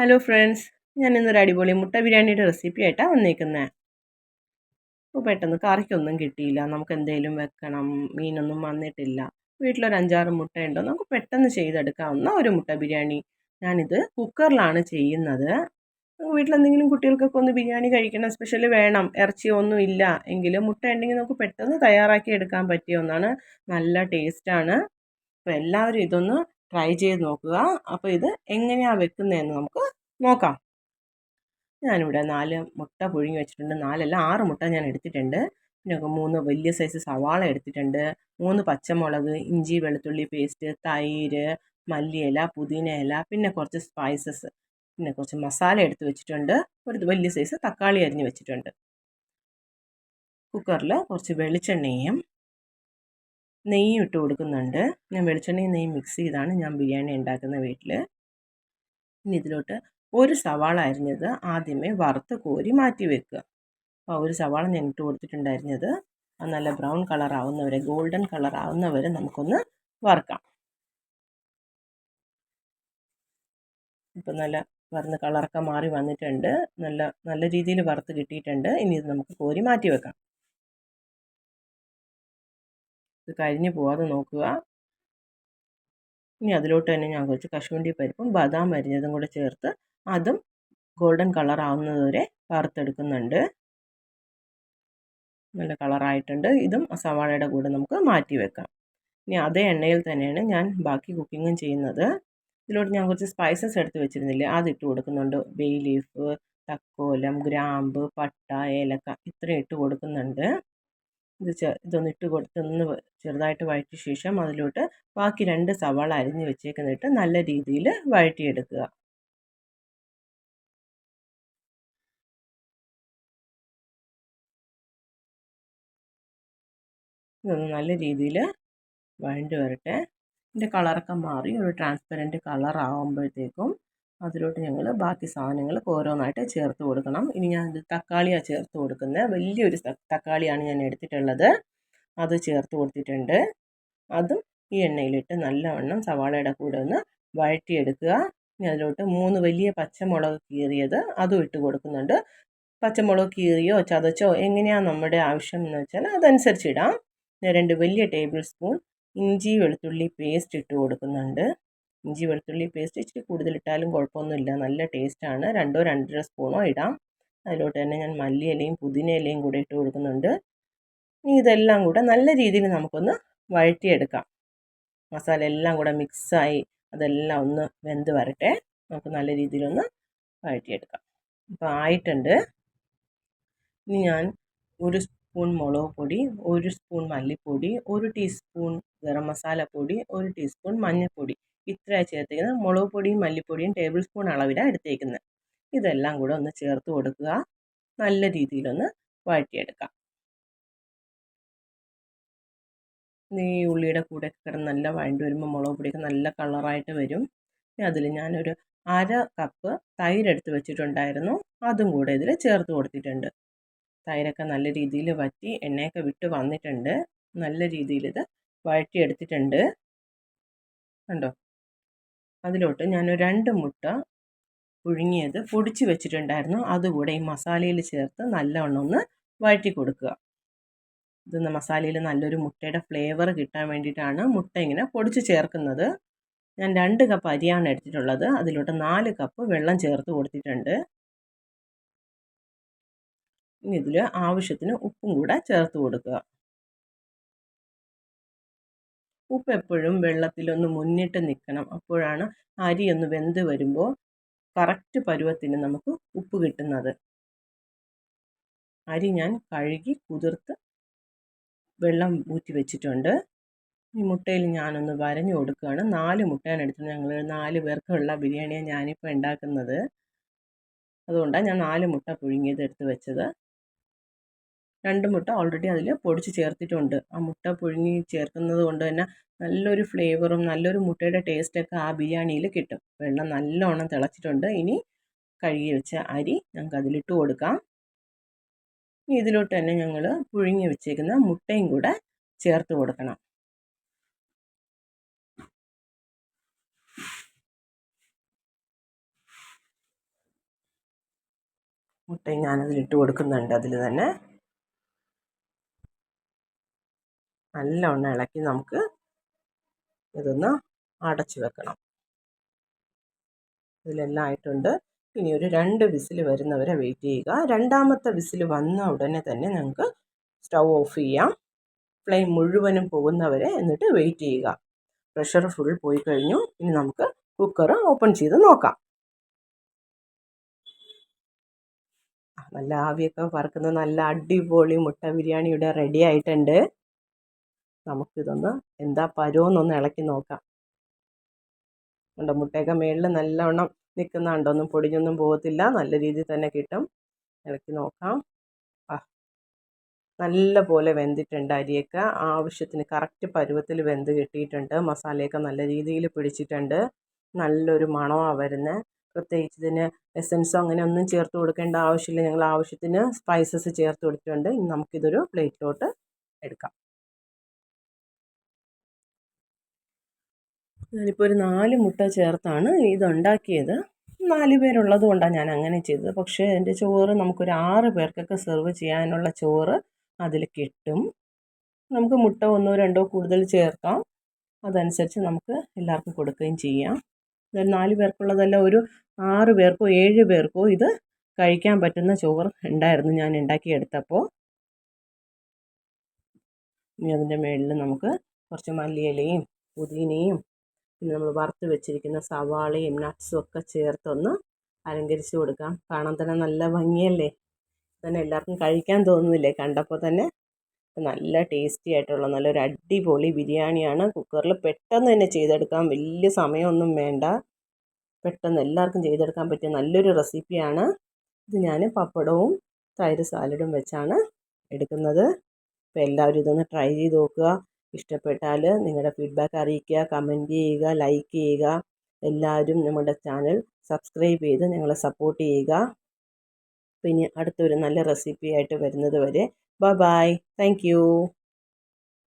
Hello friends ഞാൻ ഇന്നൊരു അടിപൊളി മുട്ട ബിരിയാണിയുടെ റെസിപ്പി ആയിട്ടാണ് വന്നേക്കുന്നത് അപ്പോൾ പെട്ടെന്ന് കറിക്കൊന്നും കിട്ടിയില്ല. നമുക്ക് എന്തെങ്കിലും വെക്കണം. മീനൊന്നും വന്നിട്ടില്ല. വീട്ടിലൊരു അഞ്ചാറ് മുട്ടയുണ്ടോ? നമുക്ക് പെട്ടെന്ന് ചെയ്തെടുക്കാവുന്ന ഒരു മുട്ട ബിരിയാണി. ഞാനിത് കുക്കറിലാണ് ചെയ്യുന്നത്. വീട്ടിലെന്തെങ്കിലും കുട്ടികൾക്കൊക്കെ ഒന്ന് ബിരിയാണി കഴിക്കണം. സ്പെഷ്യൽ വേണം. ഇറച്ചി ഒന്നും ഇല്ല എങ്കിലും മുട്ട ഉണ്ടെങ്കിൽ നമുക്ക് പെട്ടെന്ന് തയ്യാറാക്കി എടുക്കാൻ പറ്റിയ ഒന്നാണ്. നല്ല ടേസ്റ്റാണ് അപ്പോൾ എല്ലാവരും ഇതൊന്ന് ട്രൈ ചെയ്ത് നോക്കുക. അപ്പോൾ ഇത് എങ്ങനെയാണ് വെക്കുന്നതെന്ന് നമുക്ക് നോക്കാം. ഞാനിവിടെ നാല് മുട്ട പുഴുങ്ങി വെച്ചിട്ടുണ്ട്. നാലല്ല ആറ് മുട്ട ഞാൻ എടുത്തിട്ടുണ്ട്. പിന്നെ മൂന്ന് വലിയ സൈസ് സവാള എടുത്തിട്ടുണ്ട്. മൂന്ന് പച്ചമുളക് ഇഞ്ചി വെളുത്തുള്ളി പേസ്റ്റ് തൈര് മല്ലിയില പുതിന ഇല പിന്നെ കുറച്ച് സ്പൈസസ് പിന്നെ കുറച്ച് മസാല എടുത്ത് വെച്ചിട്ടുണ്ട്. ഒരു വലിയ സൈസ് തക്കാളി അരിഞ്ഞ് വെച്ചിട്ടുണ്ട്. കുക്കറിൽ കുറച്ച് വെളിച്ചെണ്ണയും നെയ്യും ഇട്ട് കൊടുക്കുന്നുണ്ട്. ഞാൻ വെളിച്ചെണ്ണയും നെയ്യും മിക്സ് ചെയ്താണ് ഞാൻ ബിരിയാണി ഉണ്ടാക്കുന്ന വീട്ടിൽ ഇനി ഇതിലോട്ട് ഒരു സവാള അരിഞ്ഞത് ആദ്യമേ വറുത്ത് കോരി മാറ്റി വെക്കുക. അപ്പോൾ ഒരു സവാള ഞാൻ ഇട്ട് കൊടുത്തിട്ടുണ്ടായിരുന്നത്. അത് നല്ല ബ്രൗൺ കളർ ആവുന്നവരെ ഗോൾഡൻ കളർ ആവുന്നവരെ നമുക്കൊന്ന് വറുക്കാം. ഇപ്പം നല്ല വറുന്ന കളറൊക്കെ മാറി വന്നിട്ടുണ്ട്. നല്ല നല്ല രീതിയിൽ വറുത്ത് കിട്ടിയിട്ടുണ്ട്. ഇനി ഇത് നമുക്ക് കോരി മാറ്റി വെക്കാം. ഇത് കരിഞ്ഞു പോവാതെ നോക്കുക. ഇനി അതിലോട്ട് തന്നെ ഞാൻ കുറച്ച് കശുവണ്ടി പരിപ്പും ബദാം അരിഞ്ഞതും കൂടെ ചേർത്ത് അതും ഗോൾഡൻ കളർ ആവുന്നത് വരെ വറുത്തെടുക്കുന്നുണ്ട്. നല്ല കളറായിട്ടുണ്ട് ഇതും സവാളയുടെ കൂടെ നമുക്ക് മാറ്റി വെക്കാം. ഇനി അതേ എണ്ണയിൽ തന്നെയാണ് ഞാൻ ബാക്കി കുക്കിങ്ങും ചെയ്യുന്നത്. ഇതിലോട്ട് ഞാൻ കുറച്ച് സ്പൈസസ് എടുത്ത് വെച്ചിരുന്നില്ലേ അതിട്ട് കൊടുക്കുന്നുണ്ട്. ബേ ലീഫ് തക്കോലം ഗ്രാമ്പ് പട്ട ഏലക്ക ഇത്രയും ഇട്ട് കൊടുക്കുന്നുണ്ട്. ഇത് ഇതൊന്ന് ഇട്ട് ചെറുതായിട്ട് വഴറ്റിയ ശേഷം അതിലോട്ട് ബാക്കി രണ്ട് സവാള അരിഞ്ഞ് വെച്ചേക്കുന്നിട്ട് നല്ല രീതിയിൽ വഴറ്റിയെടുക്കുക. ഇതൊന്ന് നല്ല രീതിയിൽ വഴണ്ടി വരട്ടെ. ഇതിന്റെ കളറൊക്കെ മാറി ഒരു ട്രാൻസ്പെറന്റ് കളർ ആകുമ്പോഴത്തേക്കും അതിലോട്ട് ഞങ്ങൾ ബാക്കി സാധനങ്ങൾ ഓരോന്നായിട്ട് ചേർത്ത് കൊടുക്കണം. ഇനി ഞാൻ തക്കാളിയാണ് ചേർത്ത് കൊടുക്കുന്നത് വലിയൊരു തക്കാളിയാണ് ഞാൻ എടുത്തിട്ടുള്ളത്. അത് ചേർത്ത് കൊടുത്തിട്ടുണ്ട്. അതും ഈ എണ്ണയിലിട്ട് നല്ലവണ്ണം സവാളയുടെ കൂടെ ഒന്ന് വഴറ്റിയെടുക്കുക. ഇനി അതിലോട്ട് മൂന്ന് വലിയ പച്ചമുളക് കീറിയത് അതും ഇട്ട് കൊടുക്കുന്നുണ്ട്. പച്ചമുളക് കീറിയോ ചതച്ചോ എങ്ങനെയാണ് നമ്മുടെ ആവശ്യം എന്ന് വെച്ചാൽ അതനുസരിച്ച് ഇടാം. രണ്ട് വലിയ ടേബിൾ സ്പൂൺ ഇഞ്ചി വെളുത്തുള്ളി പേസ്റ്റ് ഇട്ട് കൊടുക്കുന്നുണ്ട്. ഇഞ്ചി വെളുത്തുള്ളി പേസ്റ്റ് ഇച്ചിരി കൂടുതലിട്ടാലും കുഴപ്പമൊന്നുമില്ല. നല്ല ടേസ്റ്റാണ് രണ്ടോ രണ്ടര സ്പൂണോ ഇടാം. അതിലോട്ട് തന്നെ ഞാൻ മല്ലിയിലയും പുതിനയിലയും കൂടെ ഇട്ട് കൊടുക്കുന്നുണ്ട്. ഇനി ഇതെല്ലാം കൂടെ നല്ല രീതിയിൽ നമുക്കൊന്ന് വഴറ്റിയെടുക്കാം. മസാല എല്ലാം കൂടെ മിക്സായി അതെല്ലാം ഒന്ന് വെന്ത് വരട്ടെ. നമുക്ക് നല്ല രീതിയിലൊന്ന് വഴറ്റിയെടുക്കാം. അപ്പോൾ ആയിട്ടുണ്ട്. ഇനി ഞാൻ ഒരു സ്പൂൺ മുളക് പൊടി ഒരു സ്പൂൺ മല്ലിപ്പൊടി ഒരു ടീസ്പൂൺ ഗരം മസാല പൊടി ഒരു ടീസ്പൂൺ മഞ്ഞൾപ്പൊടി ഇത്രയാണ് ചേർത്തേക്കുന്നത്. മുളക് പൊടിയും മല്ലിപ്പൊടിയും ടേബിൾ സ്പൂൺ അളവിലാണ് എടുത്തേക്കുന്നത്. ഇതെല്ലാം കൂടെ ഒന്ന് ചേർത്ത് കൊടുക്കുക. നല്ല രീതിയിലൊന്ന് വഴറ്റിയെടുക്കാം. ഈ ഉള്ളിയുടെ കൂടെ കിടന്ന് നല്ല വഴണ്ടി വരുമ്പോൾ മുളക് പൊടിയൊക്കെ നല്ല കളറായിട്ട് വരും. അതിൽ ഞാനൊരു അര കപ്പ് തൈരെടുത്ത് വെച്ചിട്ടുണ്ടായിരുന്നു. അതും കൂടെ ഇതിൽ ചേർത്ത് കൊടുത്തിട്ടുണ്ട്. തൈരൊക്കെ നല്ല രീതിയിൽ വറ്റി എണ്ണയൊക്കെ വിട്ട് വന്നിട്ടുണ്ട്. നല്ല രീതിയിൽ ഇത് വഴറ്റിയെടുത്തിട്ടുണ്ട്. കണ്ടോ? അതിലോട്ട് ഞാൻ രണ്ട് മുട്ട പുഴുങ്ങിയത് പൊടിച്ച് വെച്ചിട്ടുണ്ടായിരുന്നു. അതുകൂടെ ഈ മസാലയിൽ ചേർത്ത് നല്ലവണ്ണം ഒന്ന് വഴറ്റി കൊടുക്കുക. ഇത് മസാലയിൽ നല്ലൊരു മുട്ടയുടെ ഫ്ലേവർ കിട്ടാൻ വേണ്ടിയിട്ടാണ് മുട്ട ഇങ്ങനെ പൊടിച്ച് ചേർക്കുന്നത്. ഞാൻ രണ്ട് കപ്പ് അരിയാണ് എടുത്തിട്ടുള്ളത്. അതിലോട്ട് നാല് കപ്പ് വെള്ളം ചേർത്ത് കൊടുത്തിട്ടുണ്ട്. ഇനി ഇതിൽ ആവശ്യത്തിന് ഉപ്പും കൂടെ ചേർത്ത് കൊടുക്കുക. ഉപ്പ് എപ്പോഴും വെള്ളത്തിലൊന്ന് മുന്നിട്ട് നിൽക്കണം അപ്പോഴാണ് അരി ഒന്ന് വെന്ത് വരുമ്പോൾ കറക്റ്റ് പരുവത്തിന് നമുക്ക് ഉപ്പ് കിട്ടുന്നത്. അരി ഞാൻ കഴുകി കുതിർത്ത് വെള്ളം ഊറ്റി വെച്ചിട്ടുണ്ട്. ഈ മുട്ടയിൽ ഞാനൊന്ന് വരഞ്ഞു കൊടുക്കുകയാണ്. നാല് മുട്ടയാണ് എടുത്തത് ഞങ്ങൾ നാല് പേർക്കുള്ള ബിരിയാണിയാണ് ഞാനിപ്പോൾ ഉണ്ടാക്കുന്നത്. അതുകൊണ്ടാണ് ഞാൻ നാല് മുട്ട പുഴുങ്ങിയത് എടുത്ത് വെച്ചത്. രണ്ട് മുട്ട ഓൾറെഡി അതിൽ പൊടിച്ച് ചേർത്തിട്ടുണ്ട്. ആ മുട്ട പുഴുങ്ങി ചേർക്കുന്നത് കൊണ്ട് തന്നെ നല്ലൊരു ഫ്ലേവറും നല്ലൊരു മുട്ടയുടെ ടേസ്റ്റൊക്കെ ആ ബിരിയാണിയിൽ കിട്ടും. വെള്ളം നല്ലോണം തിളച്ചിട്ടുണ്ട്. ഇനി കഴുകി വെച്ച അരി ഞങ്ങൾക്ക് അതിലിട്ട് കൊടുക്കാം. ഇനി ഇതിലോട്ട് തന്നെ ഞങ്ങൾ പുഴുങ്ങി വെച്ചേക്കുന്ന മുട്ടയും കൂടെ ചേർത്ത് കൊടുക്കണം. മുട്ടയും ഞാനതിലിട്ട് കൊടുക്കുന്നുണ്ട്. അതിൽ തന്നെ നല്ലവണ്ണം ഇളക്കി നമുക്ക് ഇതൊന്ന് അടച്ചു വെക്കണം. ഇതിലെല്ലാം ആയിട്ടുണ്ട്. ഇനി ഒരു രണ്ട് വിസിൽ വരുന്നവരെ വെയിറ്റ് ചെയ്യുക. രണ്ടാമത്തെ വിസിൽ വന്ന ഉടനെ തന്നെ നമുക്ക് സ്റ്റൗ ഓഫ് ചെയ്യാം. ഫ്ലെയിം മുഴുവനും പോകുന്നവരെ എന്നിട്ട് വെയിറ്റ് ചെയ്യുക. പ്രഷർ ഫുൾ പോയി കഴിഞ്ഞു. ഇനി നമുക്ക് കുക്കർ ഓപ്പൺ ചെയ്ത് നോക്കാം. നല്ല ആവിയൊക്കെ പറക്കുന്ന നല്ല അടിപൊളി മുട്ട ബിരിയാണി ഇവിടെ റെഡി ആയിട്ടുണ്ട്. നമുക്കിതൊന്ന് എന്താ പരുവെന്നൊന്ന് ഇളക്കി നോക്കാം. കണ്ടോ മുട്ടയൊക്കെ മേളിൽ നല്ലവണ്ണം നിൽക്കുന്നുണ്ടോ ഒന്നും പൊടിഞ്ഞൊന്നും പോകത്തില്ല. നല്ല രീതിയിൽ തന്നെ കിട്ടും. ഇളക്കി നോക്കാം. ആ. നല്ല പോലെ വെന്തിട്ടുണ്ട് അരിയൊക്കെ. ആവശ്യത്തിന് കറക്റ്റ് പരുവത്തിൽ വെന്ത് കിട്ടിയിട്ടുണ്ട്. മസാലയൊക്കെ നല്ല രീതിയിൽ പിടിച്ചിട്ടുണ്ട്. നല്ലൊരു മണമാണ് വരുന്നത് പ്രത്യേകിച്ച് ഇതിന് എസൻസോ അങ്ങനെ ഒന്നും ചേർത്ത് കൊടുക്കേണ്ട ആവശ്യമില്ല. ഞങ്ങൾ ആവശ്യത്തിന് സ്പൈസസ് ചേർത്ത് കൊടുത്തിട്ടുണ്ട്. ഇനി നമുക്കിതൊരു പ്ലേറ്റിലോട്ട് എടുക്കാം. ഞാനിപ്പോൾ ഒരു നാല് മുട്ട ചേർത്താണ് ഇതുണ്ടാക്കിയത്. നാല് പേരുള്ളത് കൊണ്ടാണ് ഞാൻ അങ്ങനെ ചെയ്തത്. പക്ഷേ എന്റെ ചോറ് നമുക്കൊരു ആറ് പേർക്കൊക്കെ സെർവ് ചെയ്യാനുള്ള ചോറ് അതിൽ കിട്ടും. നമുക്ക് മുട്ട ഒന്നോ രണ്ടോ കൂടുതൽ ചേർക്കാം. അതനുസരിച്ച് നമുക്ക് എല്ലാവർക്കും കൊടുക്കുകയും ചെയ്യാം. നാല് പേർക്കുള്ളതല്ല ഒരു ആറ് പേർക്കോ ഏഴ് പേർക്കോ ഇത് കഴിക്കാൻ പറ്റുന്ന ചോറ് ഉണ്ടായിരുന്നു ഞാൻ ഉണ്ടാക്കിയെടുത്തപ്പോൾ ഇനി അതിന്റെ മുകളിൽ നമുക്ക് കുറച്ച് മല്ലിയിലയും പുതിനയും പിന്നെ നമ്മൾ വറുത്ത് വെച്ചിരിക്കുന്ന സവാളയും നട്ട്സും ഒക്കെ ചേർത്തൊന്ന് അലങ്കരിച്ച് കൊടുക്കാം. കാണാൻ തന്നെ നല്ല ഭംഗിയല്ലേ? തന്നെ എല്ലാവർക്കും കഴിക്കാൻ തോന്നുന്നില്ലേ? കണ്ടപ്പോൾ തന്നെ നല്ല ടേസ്റ്റി ആയിട്ടുള്ള നല്ലൊരു അടിപൊളി ബിരിയാണിയാണ്. കുക്കറിൽ പെട്ടെന്ന് തന്നെ ചെയ്തെടുക്കാം വലിയ സമയമൊന്നും വേണ്ട. പെട്ടെന്ന് എല്ലാവർക്കും ചെയ്തെടുക്കാൻ പറ്റിയ നല്ലൊരു റെസിപ്പിയാണ് ഇത് ഞാൻ പപ്പടവും തൈര് സാലഡും വെച്ചാണ് എടുക്കുന്നത്. അപ്പോൾ എല്ലാവരും ഇതൊന്ന് ട്രൈ ചെയ്ത് നോക്കുക. ഇഷ്ടപ്പെട്ടാൽ നിങ്ങളുടെ ഫീഡ്ബാക്ക് അറിയിക്കുക കമന്റ് ചെയ്യുക ലൈക്ക് ചെയ്യുക. എല്ലാവരും നമ്മുടെ ചാനൽ സബ്സ്ക്രൈബ് ചെയ്ത് ഞങ്ങളെ സപ്പോർട്ട് ചെയ്യുക. പിന്നെ അടുത്തൊരു നല്ല റെസിപ്പി ആയിട്ട് വരുന്നത് വരെ. Bye bye thank